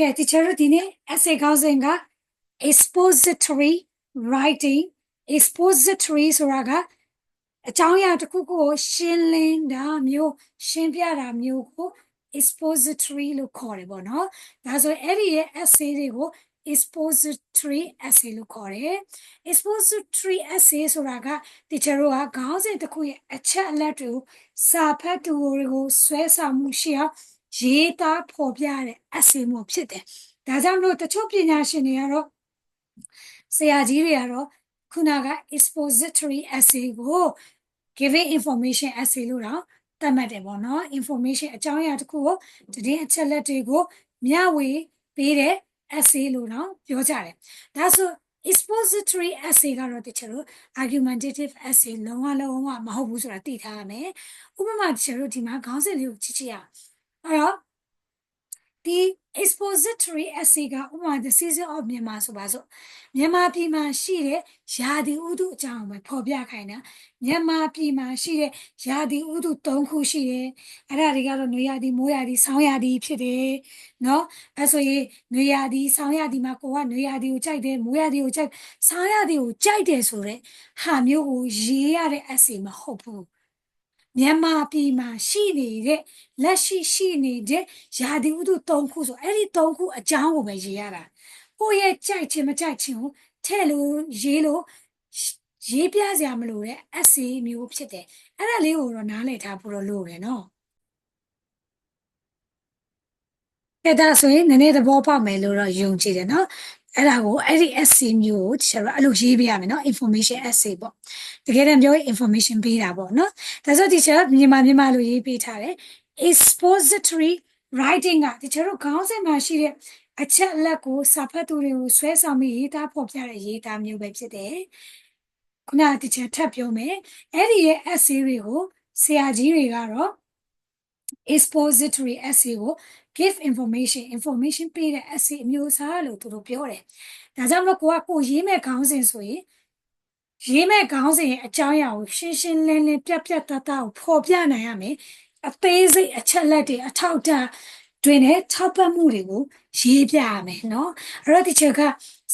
ကဲတချို့တို့ဒီနေ့ essay ခေါင်းစဉ်က expository writing expository ဆိုတာကအကြောင်းအရာတစ်ခုခုကိုရှင်းလင်းတာမျိုးရှင်းပြတာမျိုးကို expository လို့ခေါ်တယ်ပေါ့နော်ဒါဆိုအဲ့ဒီရဲ့ essay တွေကို expository essay လို့ခေါ်တယ် expository essay ဆိုတာကတချို့တို့ကခေါင်းစဉ်တစ်ခုရဲ့အချက်အလက်တွေကိုစာဖတ်သူတွေကိုဆွဲဆောင်မှုရှိအောင် ရေးသားဖော်ပြတဲ့ essay မျိုးဖြစ်တယ်။ဒါကြောင့်မလို့တချို့ပညာရှင်တွေကတော့ဆရာကြီးတွေကတော့ခုနက expository essay ကို giving information essay လို့တော့သတ်မှတ်တယ်ပေါ့နော် information အကြောင်းအရာတစ်ခုကိုတည်င်းအချက်လက်တွေကိုမျှဝေပေးတဲ့ essay လို့တော့ပြောကြတယ်။ဒါဆို expository essay ကတော့တချို့ argumentative essay လုံးဝလုံးဝမဟုတ်ဘူးဆိုတာသိထားရမယ်။ဥပမာတချို့ဒီမှာခေါင်းစဉ်လေးကိုကြည့်ကြည့်ရအောင်။ အဲ့တော့ဒီ expository essay ကဥပမာ the season of မြန်မာဆိုပါစို့မြန်မာပြည်မှာရှိတဲ့ယာတိဥတုအကြောင်းပဲဖော်ပြခိုင်းတာမြန်မာပြည်မှာရှိတဲ့ယာတိဥတု၃ခုရှိတယ်အဲ့ဒါတွေကတော့နွေရာသီမိုးရာသီဆောင်းရာသီဖြစ်တယ်နော်အဲ့ဆိုရင်နွေရာသီဆောင်းရာသီမှာကိုကနွေရာသီကိုကြိုက်တယ်မိုးရာသီကိုကြိုက်ဆောင်းရာသီကိုကြိုက်တယ်ဆိုတဲ့ဟာမျိုးကိုရေးရတဲ့ essay မဟုတ်ဘူး မြန်မာပြည်မှာရှိနေတဲ့လက်ရှိရှိနေတဲ့ယာဒီဥတု၃ခုဆိုအဲ့ဒီ၃ခုအကြောင်းကိုပဲရေးရတာကိုယ့်ရဲ့ကြိုက်ခြင်းမကြိုက်ခြင်းကိုထဲ့လို့ရေးလို့ရေးပြစရာမလိုတဲ့ essay မျိုးဖြစ်တယ်အဲ့ဒါလေးကိုတော့နားလည်ထားဖို့တော့လိုတယ်နော်အဲ့ဒါဆိုရင်နည်းနည်းသဘောပေါက်မယ်လို့တော့ယုံကြည်တယ်နော် အဲ့ဒါကိုအဲ့ဒီ essay မျိုးကိုကျတော့အဲ့လိုရေးပေးရမယ်နော် information essay ပေါ့တကယ်တမ်းပြောရင် information ပေးတာပေါ့နော်ဒါဆိုဒီကျတော့မြန်မာမြန်မာလိုရေးပေးထားတယ် expository writing ကဒီကျတော့ခေါင်းစဉ်မှာရှိတဲ့အချက်အလက်ကိုစာဖတ်သူတွေကိုဆွဲဆောင်ပြီးရေးသားဖော်ပြတဲ့ရေးသားမျိုးပဲဖြစ်တယ်ခုနကဒီချက်ထပ်ပြောမယ်အဲ့ဒီရဲ့ essay တွေကိုဆရာကြီးတွေကတော့ expository essay ကို give information information ပေးတဲ့ essay အမျိုးအစားလို့သူတို့ပြောတယ်။ဒါကြောင့်မလို့ကိုကကိုရေးမဲ့ခေါင်းစဉ်ဆိုရင်ရေးမဲ့ခေါင်းစဉ်ရဲ့အကြောင်းအရာကိုရှင်းရှင်းလင်းလင်းပြတ်ပြတ်သားသားကိုဖော်ပြနိုင်ရမယ်။အသေးစိတ်အချက်လက်တွေအထောက်အထားတွင်နဲ့ထောက်ပံ့မှုတွေကိုရေးပြရမယ်နော်။အဲ့တော့ဒီချက်က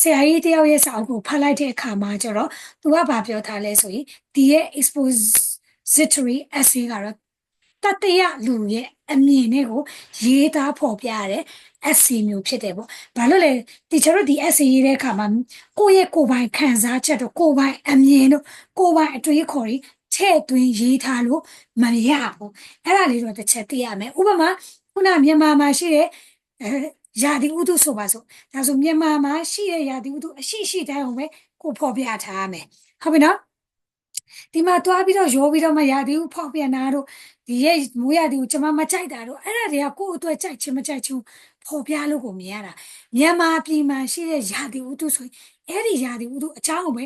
ဆရာကြီးတယောက်ရဲ့စာအုပ်ကိုဖတ်လိုက်တဲ့အခါမှာကျတော့သူကဘာပြောထားလဲဆိုရင်ဒီရဲ့ expository essay ကတော့ တတရလူရဲ့အမြင်တွေကိုရေးသားဖော်ပြရတဲ့ essay မျိုးဖြစ်တယ်ပေါ့။ဘာလို့လဲတီချာတို့ဒီ essay ရေးတဲ့အခါမှာကိုယ့်ရဲ့ကိုယ်ပိုင်ခံစားချက်တို့ကိုယ်ပိုင်အမြင်တို့ကိုယ်ပိုင်အတွေးခေါ်တွေထည့်သွင်းရေးထားလို့မရဘူး။အဲ့ဒါလေးတော့တစ်ချက်သိရမယ်။ဥပမာခုနမြန်မာမှာရှိတဲ့အဲယာဒီဥတုဆိုပါစို့။ဒါဆိုမြန်မာမှာရှိတဲ့ယာဒီဥတုအရှိရှိတိုင်းအောင်ပဲကိုဖော်ပြထားရမယ်။ဟုတ်ပြီနော်။ ဒီမှာတွားပြီးတော့ရောပြီးတော့မှရာသီဥဖောက်ပြန်တာတို့ဒီရဲ့မိုးရာသီကိုကျွန်မမကြိုက်တာတို့အဲ့ဒါတွေကကိုယ့်အတွက်ကြိုက်ခြင်းမကြိုက်ခြင်းဖော်ပြလို့ကိုမြင်ရတာမြန်မာပြည်မှာရှိတဲ့ရာသီဥတုဆိုရင်အဲ့ဒီရာသီဥတုအကြောင်းကိုပဲ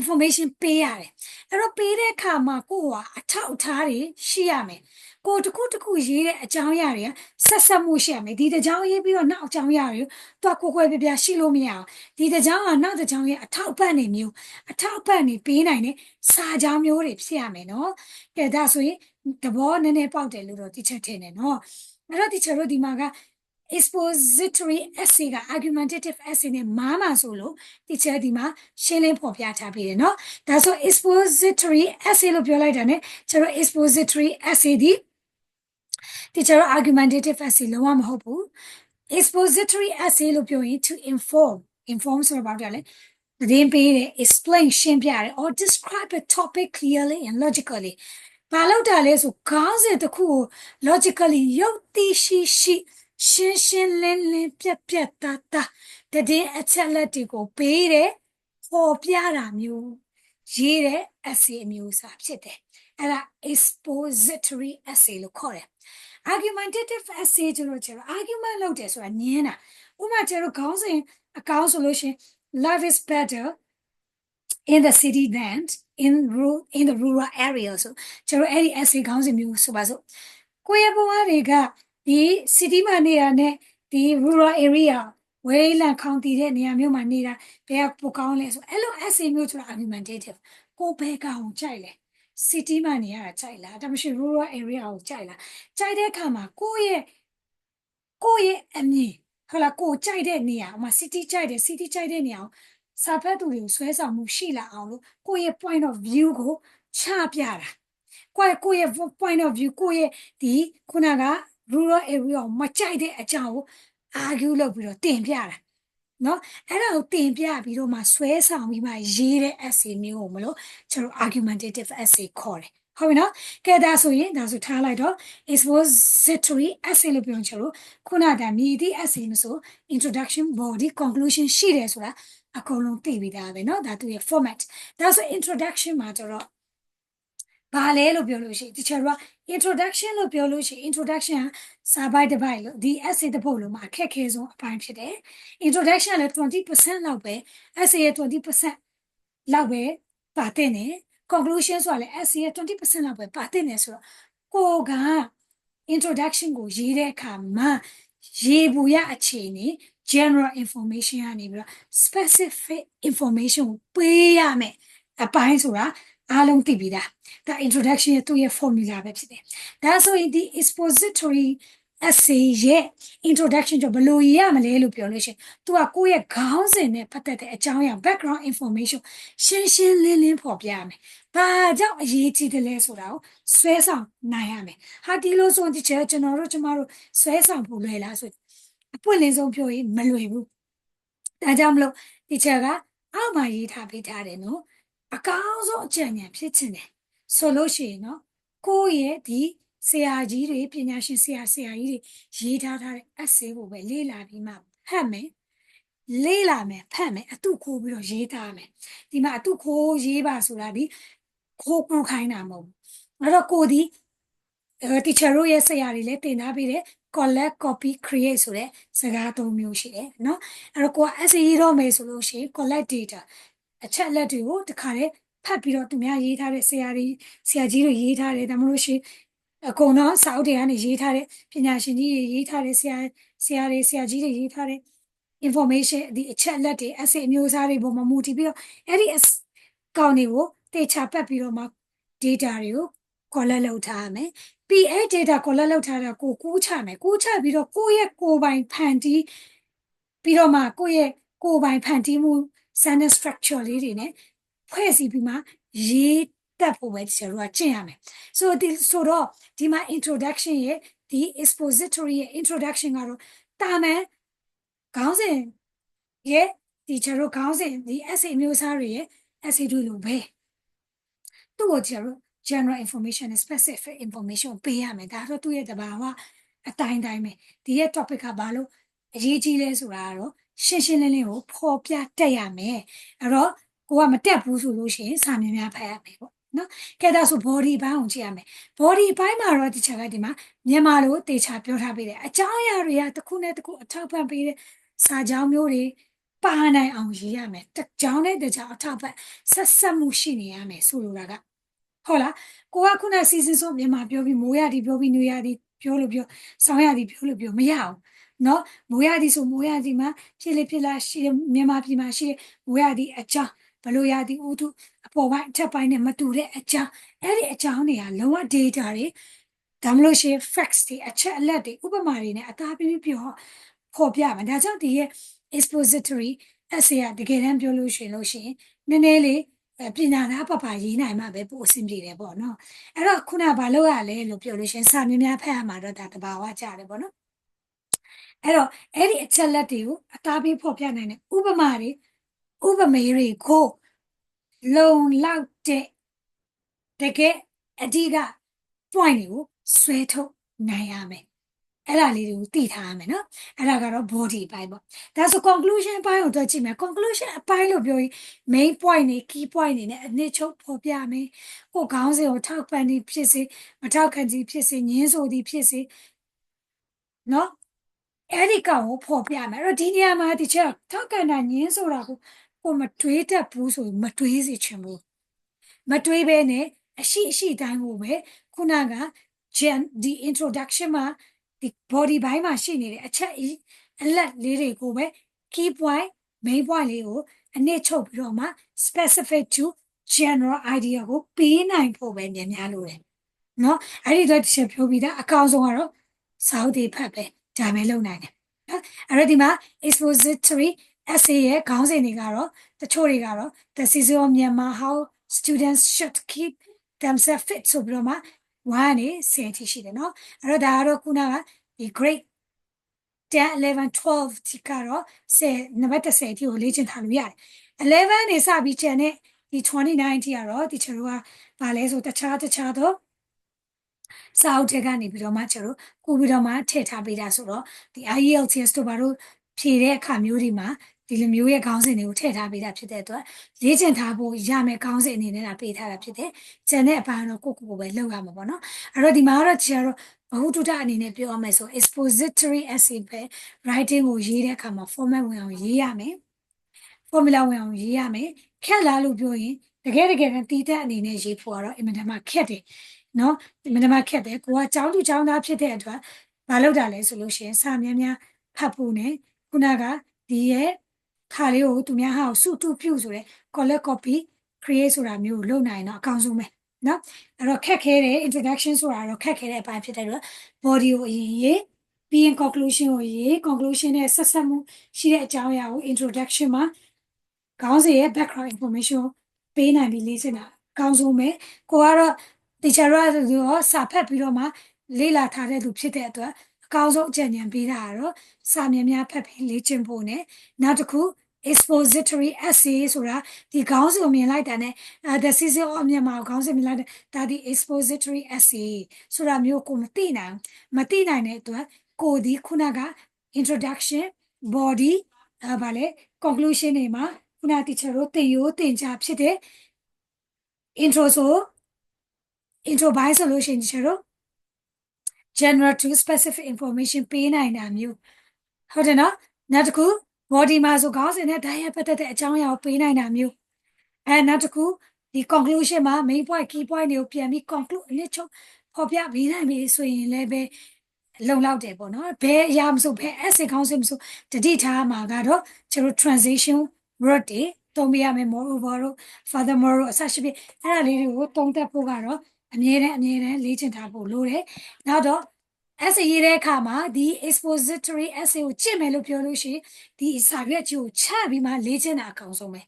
information ပေးရတယ်အဲ့တော့ပေးတဲ့အခါမှာကိုယ်ကအထောက်အထားတွေရှိရမယ်ကိုတခုတခုရေးတဲ့အကြောင်းအရာတွေကဆက်ဆက်မှုရှိရမယ်ဒီတကြောင်ရေးပြီးတော့နောက်အကြောင်းအရာတွေတော့ကိုခွဲပြပြရှိလို့မရအောင်ဒီတကြောင်ကနောက်တကြောင်ရဲ့အထောက်ပံ့နေမျိုးအထောက်ပံ့နေပေးနိုင်တဲ့စာကြောင်းမျိုးတွေဖြစ်ရမယ်နော်ကဲဒါဆိုရင်သဘောနည်းနည်းပေါက်တယ်လို့တော့တိချက်ထင်တယ်နော်အဲ့တော့တိချက်တို့ဒီမှာက expository essay က argumentative essay နဲ့မားမှာဆိုလို့ဒီချက်ဒီမှာရှင်းလင်းဖော်ပြထားပြီးတယ်เนาะဒါဆို expository essay လို့ပြောလိုက်တာ ਨੇ ကျွန်တော် expository essay ဒီဒီကျွန်တော် argumentative essay လုံးဝမဟုတ်ဘူး expository essay လို့ပြောရင် to inform inform ဆိုတာဘာလဲသတင်းပေးတယ် explain ရှင်းပြတယ် or describe a topic clearly and logically ဘာလို့တာလဲဆိုခေါင်းစဉ်တစ်ခုကို logically ရုပ်သိရှိရှိ ရှင်းရှင်းလင်းလင်းပြက်ပြက်သားသားတည်အချက်လက်တွေကိုပေးတယ်ပေါ်ပြတာမျိုးရေးတဲ့ essay အမျိုးအစားဖြစ်တယ်အဲ့ဒါ expository essay လို့ခေါ်တယ် argumentative essay ကျတော့ကျတော့ argument လုပ်တယ်ဆိုတာညင်းတာဥပမာကျတော့ခေါင်းစဉ်အကောင်းဆိုလို့ရှိရင် life is better in the city than in rural in the rural area ဆိုကျတော့အဲ့ဒီ essay ခေါင်းစဉ်မျိုးဆိုပါစို့ကိုယ့်ရဲ့ဘဝတွေက ဒီ city မှာနေတာနဲ့ဒီ rural area ဝေးလံခေါင်တည်တဲ့နေရာမျိုးမှာနေတာဘယ်ကပိုကောင်းလဲဆိုအဲ့လို essay မျိုးဆိုတာ argumentative ကိုဘယ်ကောင်ကြိုက်လဲ city မှာနေရတာကြိုက်လားဒါမှမဟုတ် rural area ကိုကြိုက်လားကြိုက်တဲ့အခါမှာကိုယ့်ရဲ့ကိုယ့်ရဲ့အမြင်ဟဟုတ်လားကိုကြိုက်တဲ့နေရာဥပမာ city ကြိုက်တယ် city ကြိုက်တဲ့နေရာကိုစာဖတ်သူတွေကိုဆွဲဆောင်မှုရှိလာအောင်လို့ကိုယ့်ရဲ့ point of view ကိုချပြတာကိုယ့်ကိုယ့်ရဲ့ point of view ကိုယ့်ရဲ့ဒီခုနက rural area ကိုမကြိုက်တဲ့အကြောင်းကို argue လုပ်ပြီးတော့တင်ပြတာနော်အဲ့ဒါကိုတင်ပြပြီးတော့မှဆွဲဆောင်ပြီးမှရေးတဲ့ essay မျိုးကိုမလို့ကျွန်တော် argumentative essay ခေါ်တယ်ဟုတ်ပြီနော်ကဲဒါဆိုရင်ဒါဆိုထားလိုက်တော့ expository essay လို့ပြောချင်လို့ခုနကမြည်သည့် essay လို့ဆို introduction body conclusion ရှိတယ်ဆိုတာအကုန်လုံးသိပြီးသားပဲเนาะဒါသူရဲ့ format ဒါဆို introduction မှာကျတော့ဘာလဲလို့ပြောလို့ရှိရင် teacher က introduction လို့ပြောလို့ရှိရင် introduction ကစာပိုက်တစ်ပိုက်လို့ဒီ essay တစ်ပုဒ်လုံးမှာအခက်ခဲဆုံးအပိုင်းဖြစ်တယ် introduction လည်း20%လောက်ပဲ essay ရဲ့20%လောက်ပဲပါတဲ့နေ conclusion ဆိုတာလည်း essay ရဲ့20%လောက်ပဲပါတဲ့နေဆိုတော့ကိုက introduction ကိုရေးတဲ့အခါမှာရေးဘူးရအခြေအနေ general information ကနေပြီးတော့ specific information ကိုပေးရမယ်အပိုင်းဆိုတာ အားလုံးသိပြီးသားဒါ introduction ရဲ့သူ့ရဲ့ formula ပဲဖြစ်တယ်ဒါဆိုရင်ဒီ expository essay ရဲ့ introduction ကြောင့်ဘယ်လိုရေးရမလဲလို့ပြောလို့ရှိရင် तू ကကိုယ့်ရဲ့ခေါင်းစဉ်နဲ့ပတ်သက်တဲ့အကြောင်းအရာ background information ရှင်းရှင်းလင်းလင်းဖော်ပြရမယ်။ဘာကြောင့်အရေးကြီးတယ်လဲဆိုတာကိုဆွဲဆောင်နိုင်ရမယ်။ဟာဒီလိုဆိုရင်ဒီချက်ကျွန်တော်တို့ကျမတို့ဆွဲဆောင်ဖို့လွယ်လားဆိုအပွင့်လင်းဆုံးပြောရင်မလွယ်ဘူး။ဒါကြောင့်မလို့ဒီချက်ကအောက်မှာရေးထားပေးထားတယ်နော်။ အကောင်းဆုံးအကြံဉာဏ်ဖြစ်ချင်တယ်။ဆိုလို့ရှိရင်နော်ကိုယ့်ရဲ့ဒီဆရာကြီးတွေပညာရှင်ဆရာဆရာကြီးတွေရေးထားထားတဲ့ essay ကိုပဲလေ့လာပြီးမှဖတ်မယ်လေ့လာမယ်ဖတ်မယ်အတုခိုးပြီးတော့ရေးထားမယ်ဒီမှာအတုခိုးရေးပါဆိုတာဒီခိုးကူခိုင်းတာမဟုတ်ဘူးအဲ့တော့ကိုဒီအဲ teacher တို့ရဲ့ဆရာတွေလည်းတင်ထားပေးတယ် collect copy create ဆိုတဲ့စကားသုံးမျိုးရှိတယ်เนาะအဲ့တော့ကိုက essay ရေးတော့မယ်ဆိုလို့ရှိရင် collect data အချက်အလက်တွေကိုတခါတည်းဖတ်ပြီးတော့သူများရေးထားတဲ့ဆရာတွေဆရာကြီးတွေရေးထားတယ်ဒါမှမဟုတ်ရှင်အကုန်တော့စာအုပ်တွေကနေရေးထားတဲ့ပညာရှင်ကြီးတွေရေးထားတဲ့ဆရာဆရာတွေဆရာကြီးတွေရေးထားတဲ့ information ဒီအချက်လက်တွေ essay အမျိုးအစားတွေပေါ်မှာမူတည်ပြီးတော့အဲ့ဒီကောင်တွေကိုတေချာပတ်ပြီးတော့မှ data တွေကို collect လုပ်ထားရမယ်။ PA data collect လုပ်ထားတာကိုကူးချမယ်။ကူးချပြီးတော့ကိုယ့်ရဲ့ကိုယ်ပိုင်ဖန်တီးပြီးတော့မှကိုယ့်ရဲ့ကိုယ်ပိုင်ဖန်တီးမှု sentence structure လေးတွေနဲ့ဖွဲ့စည်းပြီးမှရေးတက်ဖို့ပဲကျွန်တော်တို့ကကျင့်ရမယ်။ so ဒီဆိုတော့ဒီမှာ introduction ရဲ့ဒီ expository ရဲ့ introduction ကတော့တာမန်ခေါင်းစဉ်ရဲ့ဒီကျွန်တော်ခေါင်းစဉ်ဒီ essay မျိုးစားတွေရဲ့ essay တွေလိုပဲသူ့ကိုကျွန်တော် general information နဲ့ specific information ကိုပေးရမယ်ဒါတော့သူ့ရဲ့တဘာဝအတိုင်းတိုင်းပဲဒီရဲ့ topic ကဘာလို့အရေးကြီးလဲဆိုတာကတော့ ရှင်းရှင်းလင်းလင်းကိုဖော်ပြတက်ရမယ်အဲ့တော့ကိုကမတက်ဘူးဆိုလို့ရှိရင်စာမြင်များဖတ်ရမယ်ပေါ့နော်ကဲဒါဆို body ဘိုင်းကိုကြည့်ရမယ် body ဘိုင်းမှာတော့ဒီချက်ကဒီမှာမြန်မာလိုတေချာပြောထားပေးတယ်အကြောင်းအရာတွေကတစ်ခုနဲ့တစ်ခုအထောက်ပံ့ပေးတဲ့စာကြောင်းမျိုးတွေပါနိုင်အောင်ရေးရမယ်တစ်ကြောင်းနဲ့တစ်ကြောင်းအထောက်ပံ့ဆက်ဆက်မှုရှိနေရမယ်ဆိုလိုတာကဟုတ်လားကိုကခုန season ဆိုမြန်မာပြောပြီးမိုးရသည်ပြောပြီးနွေရသည်ပြောလို့ပြောဆောင်းရသည်ပြောလို့ပြောမရအောင် နော်မိုးရသည်ဆိုမိုးရသည်မှာဖြစ်လေဖြစ်လာရှိတယ်မြန်မာပြည်မှာရှိတယ်မိုးရသည်အကြောင်းဘလို့ရသည်ဥထုအပေါ်ပိုင်းအထက်ပိုင်းနဲ့မတူတဲ့အကြောင်းအဲ့ဒီအကြောင်းတွေကလုံးဝ data တွေဒါမှမဟုတ်ရှင် facts တွေအချက်အလက်တွေဥပမာတွေနဲ့အသားပြပြပြောဖော်ပြမယ်ဒါကြောင့်ဒီရဲ့ expository essay ကတကယ်တမ်းပြောလို့ရှိရင်လို့ရှိရင်နည်းနည်းလေးပညာသားပပရေးနိုင်မှပဲပို့အဆင်ပြေတယ်ပေါ့နော်အဲ့တော့ခုနကဘာလုပ်ရလဲလို့ပြောလို့ရှင်စာများများဖတ်ရမှာတော့ဒါတဘာဝကြတယ်ပေါ့နော် အဲ့တော့အဲ့ဒီအချက်လက်တွေကိုအသားပေးဖော်ပြနိုင်တဲ့ဥပမာတွေဥပမေတွေကိုလုံလောက်တဲ့တကယ်အဓိက point တွေကိုဆွဲထုတ်နိုင်ရမယ်အဲ့ဒါလေးတွေကိုသိထားရမယ်နော်အဲ့ဒါကတော့ body အပိုင်းပေါ့ဒါဆို conclusion အပိုင်းကိုတော့ကြည့်မယ် conclusion အပိုင်းလို့ပြောရင် main point တွေ key point တွေနဲ့အနည်းချုပ်ဖော်ပြမယ်ကိုခေါင်းစဉ်ကိုထောက်ပံ့သည်ဖြစ်စေမထောက်ခံသည်ဖြစ်စေညင်းဆိုသည်ဖြစ်စေနော် အဲ့ဒီကောင်ကိုဖော်ပြမယ်အဲ့တော့ဒီနေရာမှာဒီချက်ထောက်ခံတာညင်းဆိုတာကိုကိုမတွေးတတ်ဘူးဆိုရင်မတွေးစေချင်ဘူးမတွေးဘဲနဲ့အရှိအရှိတိုင်းကိုပဲခုနက gen ဒီ introduction မှာဒီ body ဘိုင်းမှာရှိနေတဲ့အချက်အလက်လေးတွေကိုပဲ key point main point လေးကိုအနည်းချုပ်ပြီးတော့မှ specific to general idea ကိုပေးနိုင်ဖို့ပဲမြန်များလို့တယ်เนาะအဲ့ဒီတော့တစ်ချက်ပြောပြီးသားအကောင်းဆုံးကတော့စာအုပ်တွေဖတ်ပဲ ဒါပဲလုပ်နိုင်တယ်နော်အဲ့တော့ဒီမှာ expository essay ရဲ့ခေါင်းစဉ်တွေကတော့တချို့တွေကတော့ the season of Myanmar how students should keep themselves fit ဆိုပြီးတော့မှ1နေ10အထိရှိတယ်နော်အဲ့တော့ဒါကတော့ခုနကဒီ grade 10 11 12ဒီကတော့10နံပါတ်10အထိကိုလေ့ကျင့်ထားလို့ရတယ်11နေစပြီးကျန်တဲ့ဒီ29အထိကတော့ဒီချေတို့ကဗာလဲဆိုတခြားတခြားတော့ စာအုပ်ထဲကနေပြီးတော့မှကျတို့ကိုပြီးတော့မှထည့်ထားပေးတာဆိုတော့ဒီ IELTS တို့ဘာလို့ဖြေတဲ့အခါမျိုးတွေမှာဒီလိုမျိုးရဲ့ခေါင်းစဉ်တွေကိုထည့်ထားပေးတာဖြစ်တဲ့အတွက်လေ့ကျင့်ထားဖို့ရမယ်ခေါင်းစဉ်အနေနဲ့လာပေးထားတာဖြစ်တယ်။ကျန်တဲ့အပိုင်းတော့ကိုကိုကိုပဲလုပ်ရမှာပေါ့နော်။အဲ့တော့ဒီမှာကတော့ကျတော့ဘဟုတုတအနေနဲ့ပြောရမယ်ဆို expository essay ပဲ writing ကိုရေးတဲ့အခါမှာ format ဝင်အောင်ရေးရမယ်။ formula ဝင်အောင်ရေးရမယ်။ခက်လားလို့ပြောရင်တကယ်တကယ်တမ်းတီးတဲ့အနေနဲ့ရေးဖို့ကတော့အင်မတန်မှခက်တယ်။ နော်အင်မတန်မှခက်တယ်။ကိုကចောင်းသူចောင်းသားဖြစ်တဲ့အတွက်မလုပ်တာလဲဆိုလို့ရှိရင်စာများများဖတ်ဖို့ ਨੇ ခုနကဒီရဲ့ခါလေးကိုသူများဟာကိုစုတုပြုဆိုတဲ့ collect copy create ဆိုတာမျိုးကိုလုပ်နိုင်ရင်တော့အကောင်းဆုံးပဲနော်အဲ့တော့ခက်ခဲတဲ့ introduction ဆိုတာတော့ခက်ခဲတဲ့အပိုင်းဖြစ်တဲ့အတွက် body ကိုအရင်ရေးပြီးရင် conclusion ကိုရေး conclusion နဲ့ဆက်ဆက်မှုရှိတဲ့အကြောင်းအရာကို introduction မှာခေါင်းစဉ်ရဲ့ background information ကိုပေးနိုင်ပြီးလေ့ကျင့်တာအကောင်းဆုံးပဲကိုကတော့ teacher ရောစာဖတ်ပြီးတော့မှလေ့လာထားတဲ့သူဖြစ်တဲ့အတွက်အကောင်းဆုံးအကြံဉာဏ်ပေးတာကတော့စာများများဖတ်ပြီးလေ့ကျင့်ဖို့ ਨੇ နောက်တစ်ခု expository essay ဆိုတာဒီခေါင်းစဉ်ကိုမြင်လိုက်တာ ਨੇ the season of Myanmar ခေါင်းစဉ်မြင်လိုက်တာဒါဒီ expository essay ဆိုတာမျိုးကိုမသိနိုင်မသိနိုင်တဲ့အတွက်ကိုဒီခုနက introduction body အဲဗာလေ conclusion တွေမှာခုန teacher တို့သင်ရိုးသင်ကြားဖြစ်တဲ့ intro ဆို intro ဘိုင်းဆိုလို့ရှိရင် teacher တို့ general to specific information ပေးနိုင်တာမျိုးဟုတ်တယ်နော်နောက်တစ်ခု body မှာဆိုခေါင်းစဉ်နဲ့ဓာတ်ရိုက်ပတ်သက်တဲ့အကြောင်းအရာကိုပေးနိုင်တာမျိုးအဲနောက်တစ်ခုဒီ conclusion မှာ main point key point တွေကိုပြန်ပြီး conclude အနည်းချုပ်ဖော်ပြပေးနိုင်ပြီဆိုရင်လည်းပဲလုံလောက်တယ်ပေါ့နော်ဘယ်အရာမဆိုဘယ် essay ခေါင်းစဉ်မဆိုတတိထားမှာကတော့ကျွန်တော် transition word တွေသုံးပြရမယ် moreover တို့ furthermore တို့အစရှိဖြစ်အဲ့ဒါလေးတွေကိုသုံးသပ်ဖို့ကတော့ အမြဲတမ်းအမြဲတမ်းလေ့ကျင့်ထားဖို့လိုတယ်နောက်တော့ essay ရေးတဲ့အခါမှာဒီ expository essay ကိုကြည့်မယ်လို့ပြောလို့ရှိရင်ဒီစာရွက်ကြီးကိုချပြီးမှလေ့ကျင့်တာအကောင်းဆုံးပဲ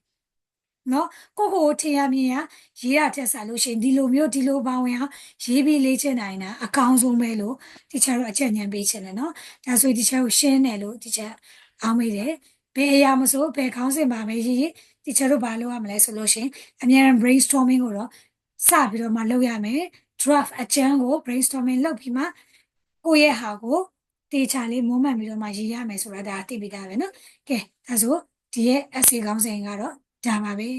နော်ကိုကိုထင်ရမြင်ရရေးရတက်စားလို့ရှိရင်ဒီလိုမျိုးဒီလိုပေါင်းဝင်အောင်ရေးပြီးလေ့ကျင့်နိုင်တာအကောင်းဆုံးပဲလို့ဒီချက်တော့အချက်ဉာဏ်ပေးချင်တယ်နော်ဒါဆိုဒီချက်ကိုရှင်းတယ်လို့ဒီချက်အောင်းမိတယ်ဘယ်အရာမဆိုဘယ်ခေါင်းစဉ်ပါပဲရေးဒီချက်တို့ဘာလုပ်ရမလဲဆိုလို့ရှိရင်အများရန် brainstorming ကိုတော့ စပြီးတော့မှလုပ်ရမယ် draft အကျန်းကို brainstorming လုပ်ပြီးမှကိုယ့်ရဲ့ဟာကိုတေချာလေးမုံမှန်ပြီးတော့မှရေးရမယ်ဆိုတာဒါသိပြီးသားပဲเนาะကဲဒါဆိုဒီရဲ့ essay ခေါင်းစဉ်ကတော့ဒါပါပဲ